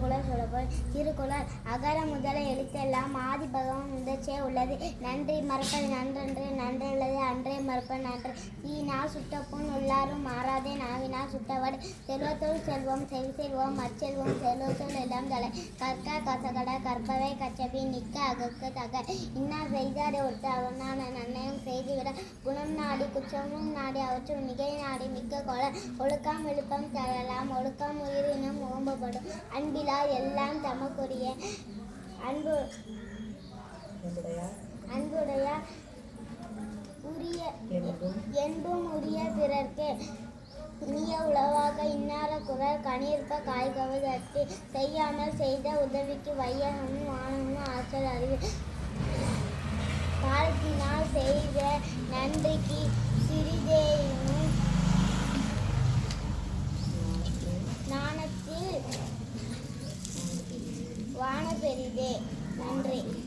திருக்குறள் சொல்லப்போம் திருக்குறள் அகர முதல எழுத்தெல்லாம் ஆதி பகவான் முதற்சே உள்ளது. நன்றி மறப்பது நன்றன்று நன்றல்ல அன்றே மறப்பது நன்று. நா சுட்டப்புண் உள்ளாரும் மாறாதே நாவினா சுட்டவர். செல்வத்தோல் செல்வம் செவி செல்வம் மற்செல்வம் செல்வத்தோல் எல்லாம் தலை கற்க கசகட கற்பவை கச்சபி நிற்க அகக்கு தக. இன்னா செய்தாரே ஒருத்த அவனான நன்னயம் செய்துவிட. குணம் நாடி குற்றமும் நாடி அவற்றுள் மிகை நாடி மிக்க கொல ஒழுக்கம் விழுப்பம் தரலாம் ஒழுக்கம் உயிரினும் ஓம்பப்படும். அன்பிலா எல்லாம் தமக்குரிய அன்பு அன்புடைய என்பும் உரிய பிறர்க்கு இனிய உளவாக இன்னார குரல் கணியிருப்ப காய்கவதற்கு செய்யாமல் செய்த உதவிக்கு வையகமும் வானமும் ஆற்றல் அறிவு. காலத்தினால் செய்த நன்றிக்கு சிறிதேனும் நாணத்தில் வான பெரிதே நன்றி.